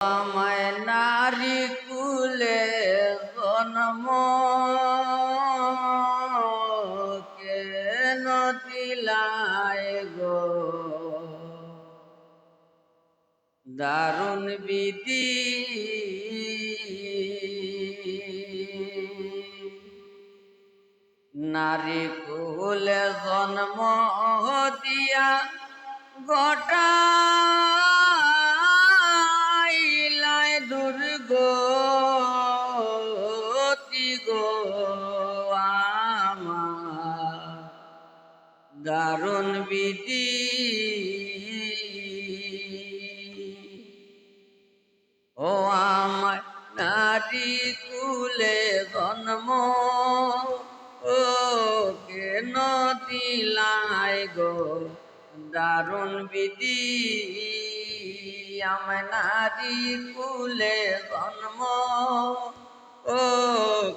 আমায় নারী কুলে জন্ম। দারুণ বিধি। নারী কুলে জন্ম দিয়া গোটাইলাই দুর্গ গো দারুণ বিধি। ও আমার নারী কুলে জন্ম, ও কেন দিলাই গো দারুণ বিধি? আমার নারী কুলে জন্ম। ও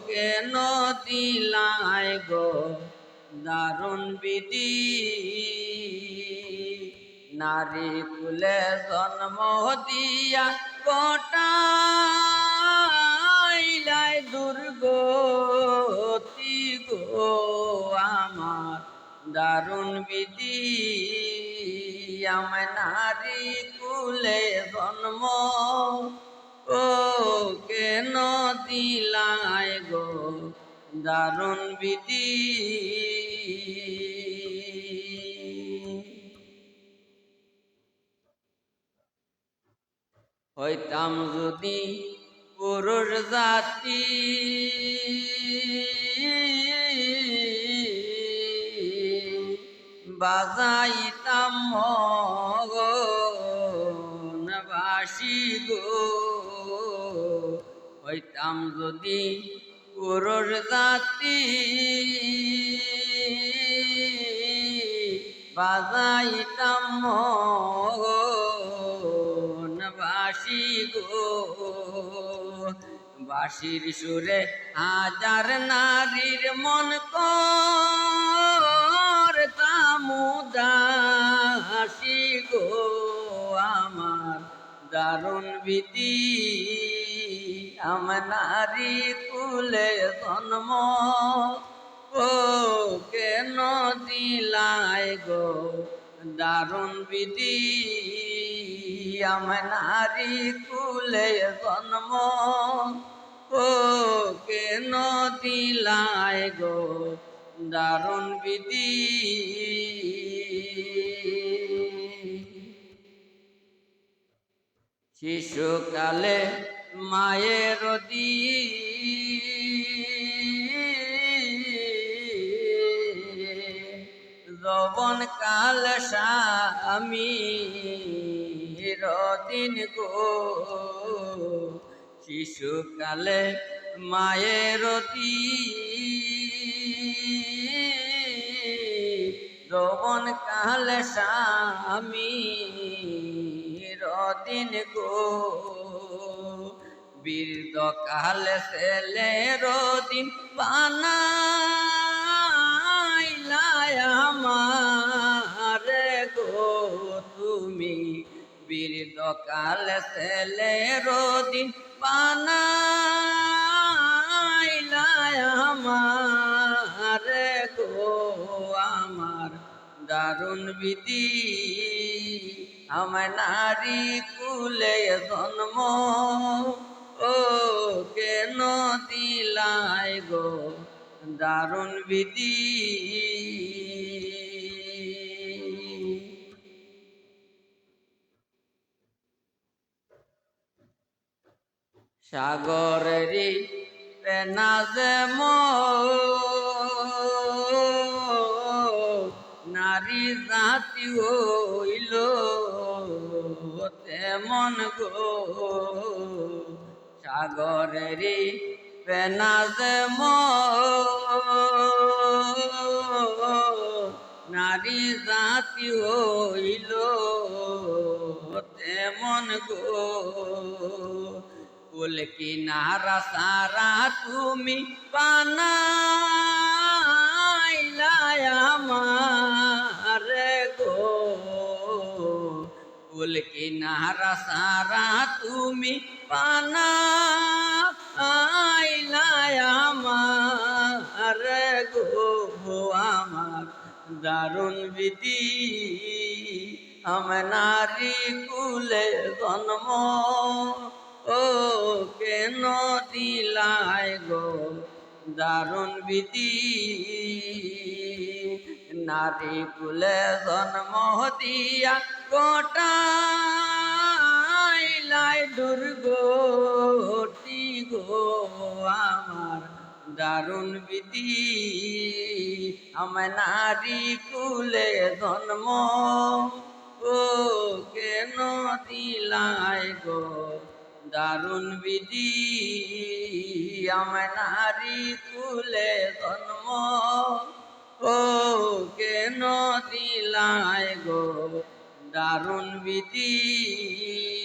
কেন দিলাই গো দারুণ বিধি? নারী কুলে জন্ম দিয়া কটাইলাই দুর্গতি গো আমার। দারুণ বিধি আমায় নারী কুলে জন্ম। ও কেন দিলাই গো দারুণ বিধি হইতাম যদি পুরুষ জাতি। বাজাইতাম বাসি হইতাম যদি পুরুষ জাতি। বাজাইতাম বাসি গো। বাসির সুরে হাজার নারীর মন করতাম দাসি গো। আমার দারুণ বিধি আমার নারী কুলে জন্ম। ও কেন দিলাই গো দারুণ বিধি? আমার নারী কুলে জন্ম। ও কেন দিলাই গো দারুণ বিধি? শিশুকালে মায়ের দি যবন কাল স্বামী দিন গো। শিশুকালে মায়ের দি যবন কাল স্বামী দিন গো। বীরদ কাল ছেলের দিন বানাইলাই আমার গো তুমি। বীরদ কাল ছেলের দিন বানাইলাই আমার গো আমার দারুণ বিধি। আমার নারী কুলে জন্ম ও কেন দিলাই গো দারুণ বিধি? সাগরেরই পেনা যেম নারী জাতি হইল তেমন গো। সাগরেরই পেনা যেম নারী জাতি হইল তেমন গো। কুল কিনারা সারা তুমি পানাইলা আমার গো। কুল কিনারা সারা তুমি পানা আইলায় আমার গো আমার। দারুণ বিধি আমি নারী কুলে জন্ম। ও কেন দিলায় গো দারুণ বিধি নারী কুলে জন্ম দিয়া দুর্গতি গো আমার দারুণ বিধি। আমি নারী কুলে জন্ম, ও কেন দিলাই গো দারুণ বিধি? আমি নারী কুলে জন্ম, ও কেন দিলাই গো দারুণ বিধি?